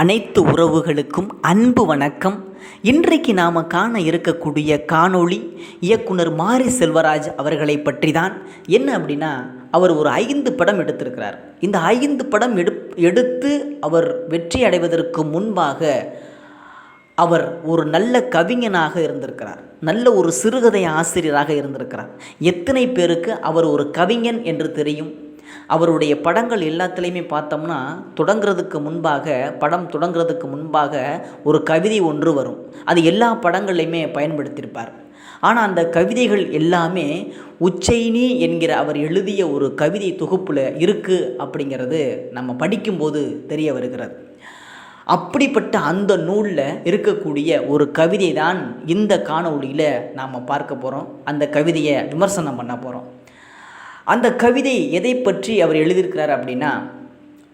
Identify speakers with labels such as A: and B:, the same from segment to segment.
A: அனைத்து உறவுகளுக்கும் அன்பு வணக்கம். இன்றைக்கு நாம் காண இருக்கக்கூடிய காணொளி இயக்குனர் மாரி செல்வராஜ் அவர்களை பற்றி தான் என்ன அப்படின்னா அவர் ஒரு ஐந்து படம் எடுத்திருக்கிறார். இந்த ஐந்து படம் எடு எடுத்து அவர் வெற்றி அடைவதற்கு முன்பாக அவர் ஒரு நல்ல கவிஞனாக இருந்திருக்கிறார். நல்ல ஒரு சிறுகதை ஆசிரியராக இருந்திருக்கிறார். எத்தனை பேருக்கு அவர் ஒரு கவிஞன் என்று தெரியும்? அவருடைய படங்கள் எல்லாத்துலேயுமே பார்த்தோம்னா தொடங்குறதுக்கு முன்பாக படம் தொடங்குறதுக்கு முன்பாக ஒரு கவிதை ஒன்று வரும். அது எல்லா படங்கள்லையுமே பயன்படுத்தியிருப்பார். ஆனால் அந்த கவிதைகள் எல்லாமே உச்சைனி என்கிற அவர் எழுதிய ஒரு கவிதை தொகுப்பில் இருக்குது அப்படிங்கிறது நம்ம படிக்கும்போது தெரிய வருகிறது. அப்படிப்பட்ட அந்த நூலில் இருக்கக்கூடிய ஒரு கவிதை தான் இந்த காணொளியில் நாம் பார்க்க போகிறோம் அந்த கவிதையை விமர்சனம் பண்ண போகிறோம் அந்த கவிதை எதை பற்றி அவர் எழுதியிருக்கிறார் அப்படின்னா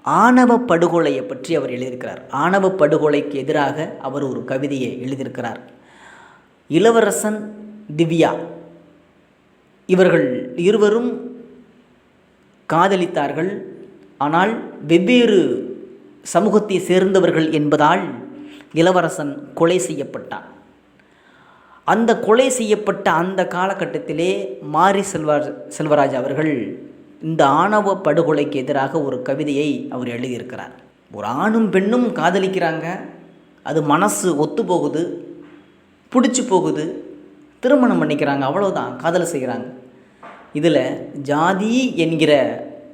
A: ஆணவ படுகொலையை பற்றி அவர் எழுதியிருக்கிறார். ஆணவ படுகொலைக்கு எதிராக அவர் ஒரு கவிதையை எழுதியிருக்கிறார். இளவரசன் திவ்யா. இவர்கள் இருவரும் காதலித்தார்கள். ஆனால் வெவ்வேறு சமூகத்தை சேர்ந்தவர்கள் என்பதால் இளவரசன் கொலை செய்யப்பட்டான். அந்த கொலை செய்யப்பட்ட அந்த காலகட்டத்திலே மாரி செல்வராஜ் செல்வராஜ் அவர்கள் இந்த ஆணவ படுகொலைக்கு எதிராக ஒரு கவிதையை அவர் எழுதியிருக்கிறார். ஒரு ஆணும் பெண்ணும் காதலிக்கிறாங்க. அது மனசு ஒத்து போகுது பிடிச்சி போகுது திருமணம் பண்ணிக்கிறாங்க அவ்வளோதான் காதல் செய்கிறாங்க. இதில் ஜாதி என்கிற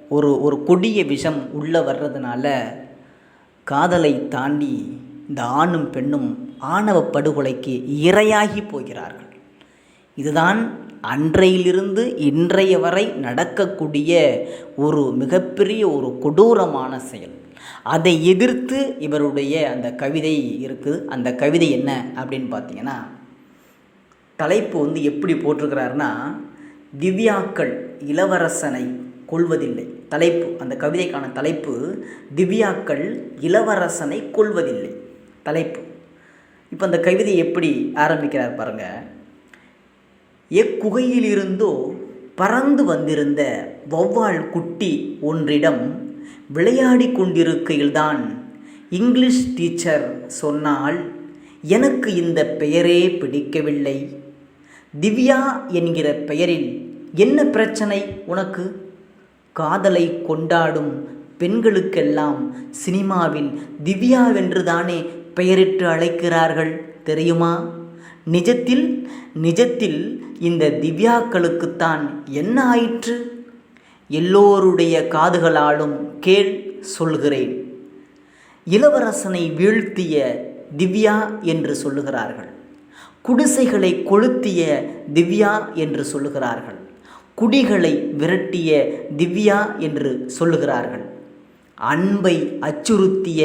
A: ஒரு ஒரு கொடிய விஷம் உள்ளே வர்றதுனால காதலை தாண்டி இந்த ஆணும் பெண்ணும் ஆணவ படுகொலைக்கு இரையாகி போகிறார்கள். இதுதான் அன்றையிலிருந்து இன்றைய வரை நடக்கக்கூடிய ஒரு மிகப்பெரிய ஒரு கொடூரமான செயல். அதை எதிர்த்து இவருடைய அந்த கவிதை இருக்குது. அந்த கவிதை என்ன அப்படின்னு பார்த்தீங்கன்னா தலைப்பு வந்து எப்படி போட்டிருக்கிறாருன்னா திவ்யாக்கள் இளவரசனை கொள்வதில்லை தலைப்பு அந்த கவிதைக்கான தலைப்பு திவ்யாக்கள் இளவரசனை கொள்வதில்லை தலைப்பு. இப்போ அந்த கவிதை எப்படி ஆரம்பிக்கிறார் பாருங்க. எக்குகையிலிருந்தோ பறந்து வந்திருந்த வௌவால் குட்டி ஒன்றிடம் விளையாடி கொண்டிருக்கையில்தான் இங்கிலீஷ் டீச்சர் சொன்னால் எனக்கு இந்த பெயரே பிடிக்கவில்லை. திவ்யா என்கிற பெயரில் என்ன பிரச்சனை உனக்கு? காதலை கொண்டாடும் பெண்களுக்கெல்லாம் சினிமாவில் திவ்யாவென்றுதானே பெயரிட்டு அழைக்கிறார்கள் தெரியுமா? நிஜத்தில் நிஜத்தில் இந்த திவ்யாக்களுக்குத்தான் என்ன ஆயிற்று? எல்லோருடைய காதுகளாலும் கேள் சொல்கிறேன். இளவரசனை வீழ்த்திய திவ்யா என்று சொல்லுகிறார்கள். குடிசைகளை கொளுத்திய திவ்யா என்று சொல்லுகிறார்கள். குடிகளை விரட்டிய திவ்யா என்று சொல்லுகிறார்கள். அன்பை அச்சுறுத்திய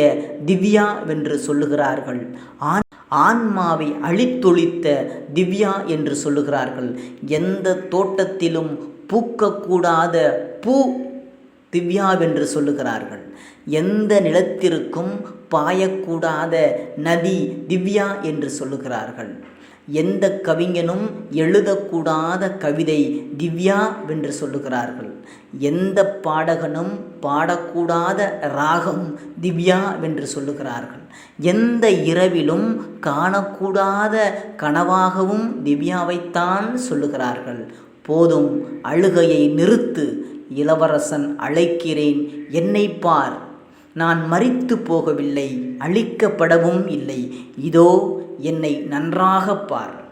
A: திவ்யா என்று சொல்லுகிறார்கள். ஆன் ஆன்மாவை அழித்தொழித்த திவ்யா என்று சொல்லுகிறார்கள். எந்த தோட்டத்திலும் பூக்கக்கூடாத பூ திவ்யாவென்று சொல்லுகிறார்கள். எந்த நிலத்திற்கும் பாயக்கூடாத நதி திவ்யா என்று சொல்லுகிறார்கள். எந்த கவிஞனும் எழுதக்கூடாத கவிதை திவ்யா என்று சொல்லுகிறார்கள். எந்த பாடகனும் பாடக்கூடாத ராகம் திவ்யா வென்று சொல்லுகிறார்கள். எந்த இரவிலும் காணக்கூடாத கனவாகவும் திவ்யாவைத்தான் சொல்லுகிறார்கள். போதும் அழுகையை நிறுத்து இளவரசன் அழைக்கிறேன் என்னை பார். நான் மறித்து போகவில்லை அழிக்கப்படவும் இல்லை. இதோ என்னை நன்றாக பார்.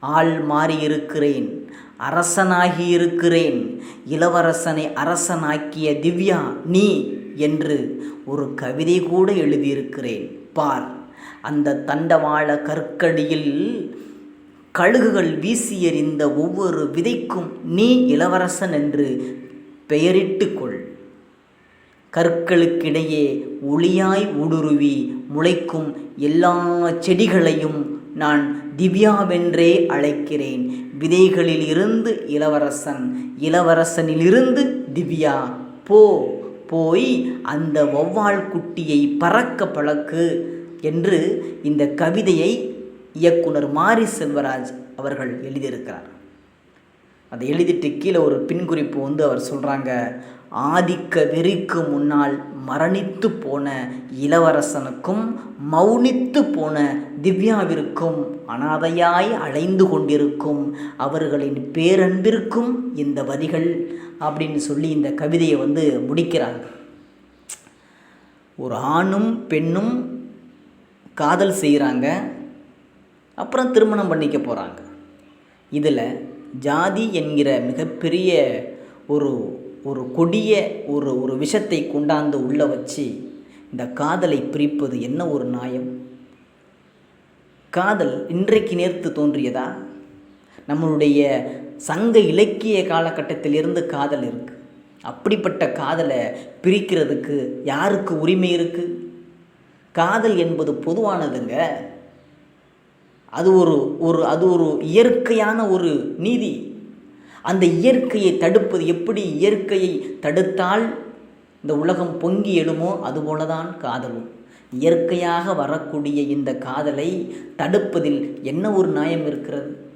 A: ஆள் மாறியிருக்கிறேன் அரசனாகியிருக்கிறேன். இளவரசனை அரசனாக்கிய திவ்யா நீ என்று ஒரு கவிதை கூட எழுதியிருக்கிறேன். பார். அந்த தண்டவாள கற்கடியில் கழுகுகள் வீசி எறிந்த ஒவ்வொரு விதைக்கும் நீ இளவரசன் என்று பெயரிட்டுக்கொள் கற்களுக்கிடையே ஒளியாய் ஊடுருவி முளைக்கும் எல்லா செடிகளையும் நான் திவ்யாவென்றே அழைக்கிறேன். விதைகளில் இருந்து இளவரசன் இளவரசனிலிருந்து திவ்யா போ போய் அந்த வௌவால் குட்டியை பறக்க பழக்கு என்று இந்த கவிதையை இயக்குனர் மாரி செல்வராஜ் அவர்கள் எழுதியிருக்கிறார். அதை எழுதிட்டு கீழே ஒரு பின்குறிப்பு வந்து அவர் சொல்கிறாங்க ஆதிக்க வெறிக்கு முன்னால் மரணித்து போன இளவரசனுக்கும் மௌனித்து போன திவ்யாவிற்கும் அனாதையாய் அலைந்து கொண்டிருக்கும் அவர்களின் பேரன்பிற்கும் இந்த வரிகள் அப்படின்னு சொல்லி இந்த கவிதையை வந்து முடிக்கிறாங்க ஒரு ஆணும் பெண்ணும் காதல் செய்கிறாங்க அப்புறம் திருமணம் பண்ணிக்க போகிறாங்க இதில் ஜாதி என்கிற மிகப்பெரிய ஒரு ஒரு கொடிய ஒரு ஒரு விஷத்தை கொண்டாந்து உள்ளே வச்சு இந்த காதலை பிரிப்பது என்ன ஒரு நியாயம்? காதல் இன்றைக்கு நேர்த்து தோன்றியதா? நம்மளுடைய சங்க இலக்கிய காலகட்டத்திலிருந்து காதல் இருக்குது அப்படிப்பட்ட காதலை பிரிக்கிறதுக்கு யாருக்கு உரிமை இருக்குது காதல் என்பது பொதுவானதுங்க. அது ஒரு ஒரு அது ஒரு இயற்கையான ஒரு நீதி. அந்த இயற்கையை தடுப்பது எப்படி இயற்கையை தடுத்தால் இந்த உலகம் பொங்கி எழுமோ அதுபோல தான் காதலும். இயற்கையாக வரக்கூடிய இந்த காதலை தடுப்பதில் என்ன ஒரு நியாயம் இருக்கிறது?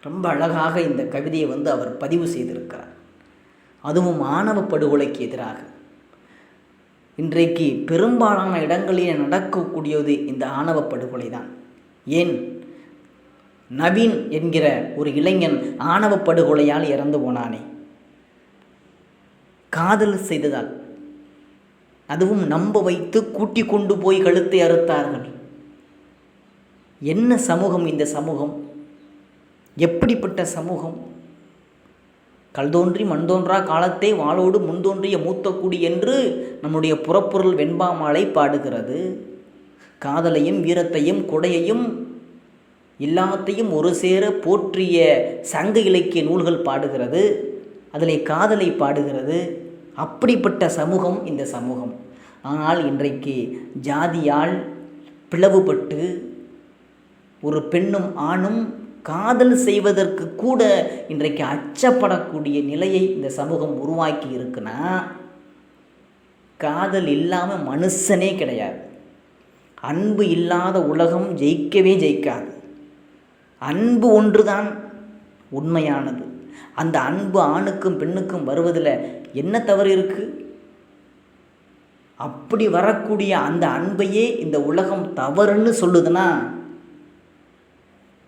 A: ரொம்ப அழகாக இந்த கவிதையை வந்து அவர் பதிவு செய்திருக்கிறார். அதுவும் மாணவ படுகொலைக்கு எதிராக. இன்றைக்கு பெரும்பாலான இடங்களில் நடக்கக்கூடியது இந்த ஆணவ படுகொலை தான் ஏன்? நவீன் என்கிற ஒரு இளைஞன் ஆணவ படுகொலையால் இறந்து போனானே. காதல் செய்ததால். அதுவும் நம்ப வைத்து கூட்டி கொண்டு போய் கழுத்தை அறுத்தார்கள். என்ன சமூகம் இந்த சமூகம்? எப்படிப்பட்ட சமூகம்? கல் தோன்றி மண் தோன்றா காலத்தை வாளோடு முன்தோன்றிய மூத்த குடி என்று நம்முடைய புறப்பொருள் வெண்பாமாலை பாடுகிறது. காதலையும் வீரத்தையும் கொடையையும் எல்லாத்தையும் ஒரு சேர போற்றிய சங்க இலக்கிய நூல்கள் பாடுகிறது அதில் காதலை பாடுகிறது. அப்படிப்பட்ட சமூகம் இந்த சமூகம். ஆனால் இன்றைக்கு ஜாதியால் பிளவுபட்டு ஒரு பெண்ணும் ஆணும் காதல் செய்வதற்கு கூட இன்றைக்கு அச்சப்படக்கூடிய நிலையை இந்த சமூகம் உருவாக்கி இருக்குன்னா காதல் இல்லாமல் மனுஷனே கிடையாது. அன்பு இல்லாத உலகம் ஜெயிக்கவே ஜெயிக்காது. அன்பு ஒன்றுதான் உண்மையானது. அந்த அன்பு ஆணுக்கும் பெண்ணுக்கும் வருவதில் என்ன தவறு இருக்குது அப்படி வரக்கூடிய அந்த அன்பையே இந்த உலகம் தவறுன்னு சொல்லுதுன்னா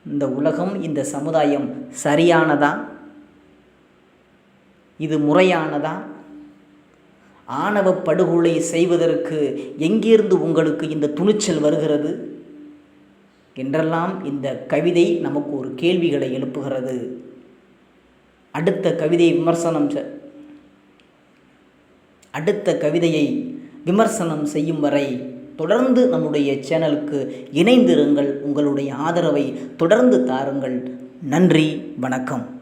A: இந்த உலகம் இந்த சமுதாயம் சரியானதா? இது முறையானதா? ஆணவ படுகொலை செய்வதற்கு எங்கிருந்து உங்களுக்கு இந்த துணிச்சல் வருகிறது? என்றெல்லாம் இந்த கவிதை நமக்கு ஒரு கேள்விகளை எழுப்புகிறது. அடுத்த கவிதை விமர்சனம் அடுத்த கவிதையை விமர்சனம் செய்யும் வரை தொடர்ந்து நம்முடைய சேனலுக்கு இணைந்திருங்கள். உங்களுடைய ஆதரவை தொடர்ந்து தாருங்கள். நன்றி வணக்கம்.